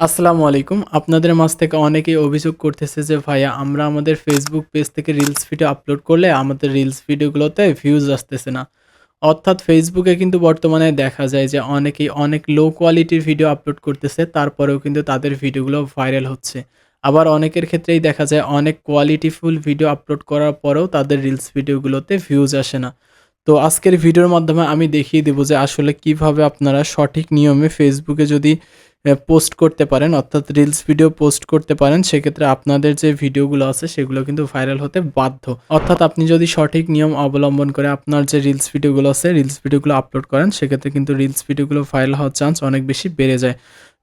আসসালামু আলাইকুম। আপনাদের মাঝ থেকে অনেকেই অভিযোগ করতেছে যে, "ভাইয়া আমরা আমাদের ফেসবুক পেজ থেকে রিলস ভিডিও আপলোড করলে আমাদের রিলস ভিডিওগুলোতে ভিউজ আসতেছে না।" অর্থাৎ ফেসবুকে কিন্তু বর্তমানে দেখা যায় যে অনেকেই অনেক লো কোয়ালিটির ভিডিও আপলোড করতেছে, তারপরেও কিন্তু তাদের ভিডিওগুলো ভাইরাল হচ্ছে। আবার অনেকের ক্ষেত্রেই দেখা যায় অনেক কোয়ালিটিফুল ভিডিও আপলোড করার পরেও তাদের রিলস ভিডিওগুলোতে ভিউজ আসে না। তো আজকের ভিডিওর মাধ্যমে আমি দেখিয়ে দিব যে আসলে কীভাবে আপনারা সঠিক নিয়মে ফেসবুকে যদি পোস্ট করতে পারেন, অর্থাৎ রিলস ভিডিও পোস্ট করতে পারেন, সেক্ষেত্রে আপনাদের যে ভিডিওগুলো আছে সেগুলো কিন্তু ভাইরাল হতে বাধ্য। অর্থাৎ আপনি যদি সঠিক নিয়ম অবলম্বন করে আপনার যে রিলস ভিডিওগুলো আছে রিলস ভিডিওগুলো আপলোড করেন, সেক্ষেত্রে কিন্তু রিলস ভিডিওগুলো ভাইরাল হওয়ার চান্স অনেক বেশি বেড়ে যায়।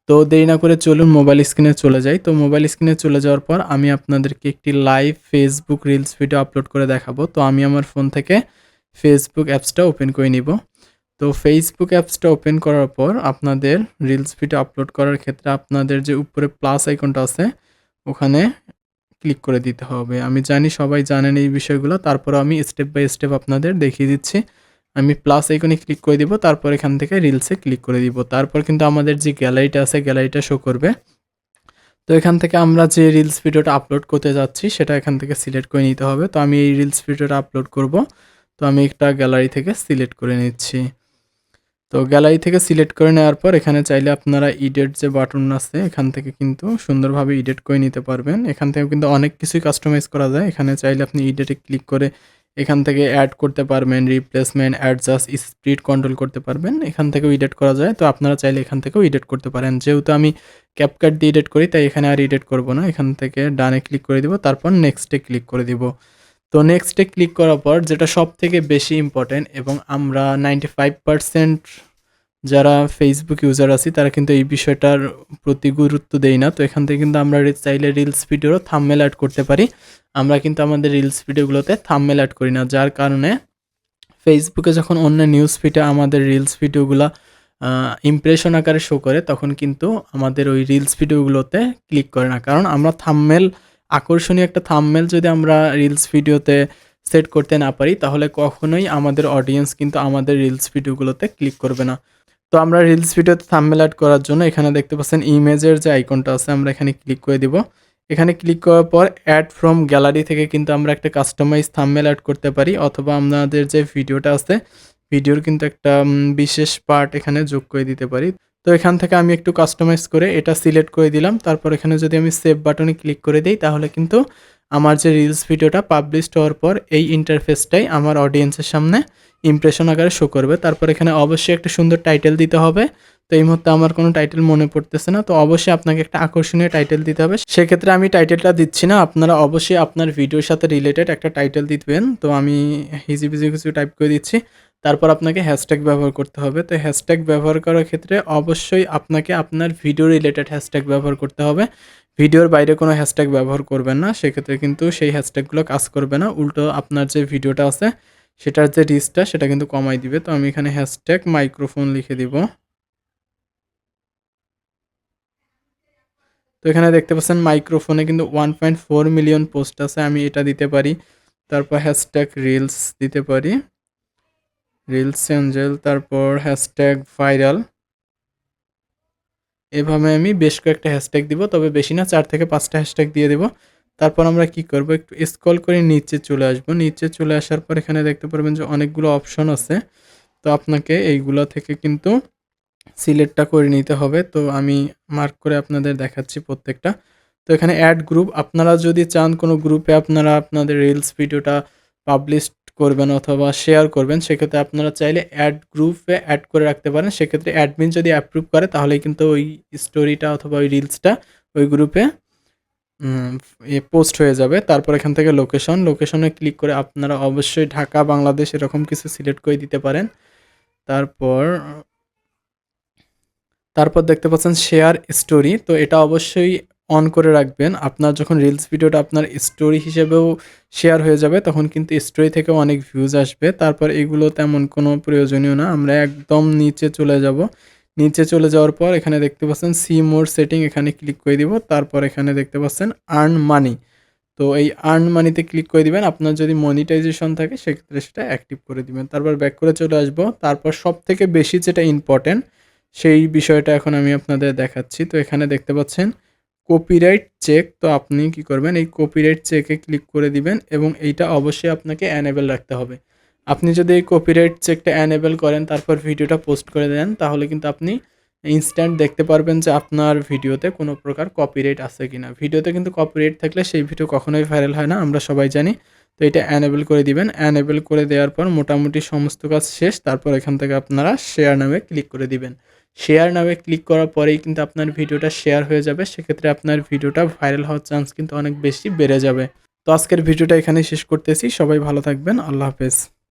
তো দেরি না করে চলুন মোবাইল স্ক্রিনে চলে যাই। তো মোবাইল স্ক্রিনে চলে যাওয়ার পর আমি আপনাদেরকে একটি live Facebook reels video upload করে দেখাবো। তো আমি আমার ফোন থেকে Facebook অ্যাপসটা ওপেন করে নিব। তো ফেসবুক অ্যাপসটা ওপেন করার পর আপনাদের রিলস ভিডিও আপলোড করার ক্ষেত্রে আপনাদের যে উপরে প্লাস আইকনটা আছে, ওখানে ক্লিক করে দিতে হবে। আমি জানি সবাই জানেন এই বিষয়গুলো। তারপরেও আমি স্টেপ বাই স্টেপ আপনাদের দেখিয়ে দিচ্ছি। আমি প্লাস আইকনে ক্লিক করে দিব। তারপর এখান থেকে রিলসে ক্লিক করে দিব। তারপর কিন্তু আমাদের যে গ্যালারিটা আছে গ্যালারিটা শো করবে। তো এখান থেকে আমরা যে রিলস ভিডিওটা আপলোড করতে যাচ্ছি, সেটা এখান থেকে সিলেক্ট করে নিতে হবে। তো আমি এই রিলস ভিডিওটা আপলোড করব। তো আমি একটা গ্যালারি থেকে সিলেক্ট করে নিচ্ছি। তো গ্যালারি থেকে সিলেক্ট করে নেওয়ার পর এখানে চাইলে আপনারা এডিট যে বাটন আছে এখান থেকে কিন্তু সুন্দরভাবে এডিট করে নিতে পারবেন। এখান থেকে কিন্তু অনেক কিছুই কাস্টমাইজ করা যায়। এখানে চাইলে আপনি এডিটে ক্লিক করে এখান থেকে অ্যাড করতে পারবেন, রিপ্লেসমেন্ট, অ্যাডজাস্ট, স্পিড কন্ট্রোল করতে পারবেন। এখান থেকেও এডিট করা যায়। তো আপনারা চাইলে এখান থেকেও এডিট করতে পারেন। যেহেতু আমি ক্যাপকাট দিয়ে এডিট করি তাই এখানে আর এডিট করব না। এখান থেকে ডানে ক্লিক করে দিব। তারপর নেক্সটে ক্লিক করে দিব। তো নেক্সটে ক্লিক করার পর যেটা সব থেকে বেশি ইম্পর্টেন্ট এবং আমরা 95% যারা ফেসবুক ইউজার আছি, তারা কিন্তু এই বিষয়টার প্রতি গুরুত্ব দেই না। তো এখান থেকে কিন্তু আমরা চাইলে রিলস ভিডিওরও থাম্বনেল এড করতে পারি। আমরা কিন্তু আমাদের রিলস ভিডিওগুলোতে থাম্বনেল এড করি না। যার কারণে ফেসবুকে যখন অন্য নিউজ ফিডে আমাদের রিলস ভিডিওগুলো ইমপ্রেশন আকারে শো করে, তখন কিন্তু আমাদের ওই রিলস ভিডিওগুলোতে ক্লিক করে না। কারণ আমরা থাম্বনেল আকর্ষণীয় একটা থাম্বনেল যদি আমরা রিলস ভিডিওতে সেট করতে না পারি, তাহলে কখনোই আমাদের অডিয়েন্স কিন্তু আমাদের রিলস ভিডিওগুলোতে ক্লিক করবে না। তো আমরা রিলস ভিডিওতে থাম্বনেল এড করার জন্য এখানে দেখতে পাচ্ছেন ইমেজের যে আইকনটা আছে, আমরা এখানে ক্লিক করে দিব। এখানে ক্লিক করার পর অ্যাড ফ্রম গ্যালারি থেকে কিন্তু আমরা একটা কাস্টমাইজ থাম্বনেল এড করতে পারি, অথবা আমাদের যে ভিডিওটা আছে ভিডিওর কিন্তু একটা বিশেষ পার্ট এখানে যোগ করে দিতে পারি। তো এখান থেকে আমি একটু কাস্টমাইজ করে এটা সিলেক্ট করে দিলাম। তারপর এখানে যদি আমি সেভ বাটনে ক্লিক করে দিই, তাহলে কিন্তু আমার যে রিলস ভিডিওটা পাবলিশড হওয়ার পর এই ইন্টারফেসটাই আমার অডিয়েন্সের সামনে ইমপ্রেশন আকারে শো করবে। তারপর এখানে অবশ্যই একটা সুন্দর টাইটেল দিতে হবে। তো এই মুহূর্তে আমার কোনো টাইটেল মনে পড়তেছে না। তো অবশ্যই আপনাকে একটা আকর্ষণীয় টাইটেল দিতে হবে। সেক্ষেত্রে আমি টাইটেলটা দিচ্ছি না। আপনারা অবশ্যই আপনার ভিডিওর সাথে রিলেটেড একটা টাইটেল দিবেন। তো আমি হিজিবিজি কিছু টাইপ করে দিচ্ছি। তারপর আপনাকে হ্যাশট্যাগ ব্যবহার করতে হবে। তো হ্যাশট্যাগ ব্যবহার করার ক্ষেত্রে অবশ্যই আপনাকে আপনার ভিডিও রিলেটেড হ্যাশট্যাগ ব্যবহার করতে হবে। ভিডিওর বাইরে কোনো হ্যাশট্যাগ ব্যবহার করবেন না। সেক্ষেত্রে কিন্তু সেই হ্যাশট্যাগুলো কাজ করবে না। উল্টো আপনার যে ভিডিওটা আছে, সেটার যে রিচটা সেটা কিন্তু কমাই দিবে। তো আমি এখানে হ্যাশট্যাগ মাইক্রোফোন লিখে দিব। তো এখানে দেখতে পাচ্ছেন মাইক্রোফোনে কিন্তু 1.4 মিলিয়ন পোস্ট আছে। আমি এটা দিতে পারি। তারপর হ্যাশট্যাগ রিলস দিতে পারি। রিলস এঞ্জেল, তারপর হ্যাশট্যাগ ভাইরাল। এভাবে আমি বেশ কয়েকটা হ্যাশট্যাগ দিব। তবে বেশি না ৪ থেকে ৫ টা হ্যাশট্যাগ দিয়ে দিব। তারপর আমরা কি করব, একটু স্ক্রল করে নিচে চলে আসব। নিচে চলে আসার পর এখানে দেখতে পারবেন যে অনেকগুলো অপশন আছে। তো আপনাকে এইগুলা থেকে কিন্তু সিলেক্টটা করে নিতে হবে। তো আমি মার্ক করে আপনাদের দেখাচ্ছি প্রত্যেকটা। তো এখানে এড গ্রুপ আপনারা যদি চান কোনো গ্রুপে আপনারা আপনাদের রিলস ভিডিওটা পাবলিশড করবেন অথবা শেয়ার করবেন সেক্ষেত্রে আপনারা চাইলে অ্যাড গ্রুপে অ্যাড করে রাখতে পারেন। সেক্ষেত্রে অ্যাডমিন যদি অ্যাপ্রুভ করে তাহলে কিন্তু ওই স্টোরিটা অথবা ওই রিলসটা ওই গ্রুপে পোস্ট হয়ে যাবে। তারপর এখান থেকে লোকেশন, লোকেশনে ক্লিক করে আপনারা অবশ্যই ঢাকা, বাংলাদেশ এরকম কিছু সিলেক্ট করে দিতে পারেন। তারপর তারপর দেখতে পাচ্ছেন শেয়ার স্টোরি। তো এটা অবশ্যই অন করে রাখবেন। আপনার যখন রিলস ভিডিওটা আপনার স্টোরি হিসেবেও শেয়ার হয়ে যাবে, তখন কিন্তু স্টোরি থেকেও অনেক ভিউজ আসবে। তারপর এগুলো তেমন কোনো প্রয়োজনীয় না। আমরা একদম নিচে চলে যাব। নিচে চলে যাওয়ার পর এখানে দেখতে পাচ্ছেন সি মোর সেটিং এখানে ক্লিক করে দিব। তারপর এখানে দেখতে পাচ্ছেন আর্ন মানি। তো এই আর্ন মানিতে ক্লিক করে দিবেন। আপনার যদি মনিটাইজেশন থাকে, সেক্ষেত্রে সেটা অ্যাক্টিভ করে দিবেন। তারপর ব্যাক করে চলে আসব। তারপর সব থেকে বেশি যেটা ইম্পোর্টেন্ট সেই বিষয়টা এখন আমি আপনাদের দেখাচ্ছি তো এখানে দেখতে পাচ্ছেন কপিরাইট চেক তো আপনি কি করবেন? এই কপিরাইট চেকে ক্লিক করে দিবেন এবং এইটা অবশ্যই আপনাকে অ্যানেবেল রাখতে হবে। আপনি যদি এই কপিরাইট চেকটা অ্যানেবেল করেন, তারপর ভিডিওটা পোস্ট করে দেন, তাহলে কিন্তু আপনি ইনস্ট্যান্ট দেখতে পারবেন যে আপনার ভিডিওতে কোনো প্রকার কপিরাইট আছে কিনা। ভিডিওতে কিন্তু কপিরাইট থাকলে সেই ভিডিও কখনোই ভাইরাল হয় না, আমরা সবাই জানি। তো এটা অ্যানেবেল করে দিবেন। অ্যানেবেল করে দেওয়ার পর মোটামুটি সমস্ত কাজ শেষ। তারপর এখান থেকে আপনারা শেয়ার নামে ক্লিক করে দিবেন। শেয়ার নামে ক্লিক করার পরেই কিন্তু আপনার ভিডিওটা শেয়ার হয়ে যাবে। সেক্ষেত্রে আপনার ভিডিওটা ভাইরাল হওয়ার চান্স কিন্তু অনেক বেশি বেড়ে যাবে। তো আজকের ভিডিওটা এখানেই শেষ করতেছি। সবাই ভালো থাকবেন। আল্লাহ হাফেজ।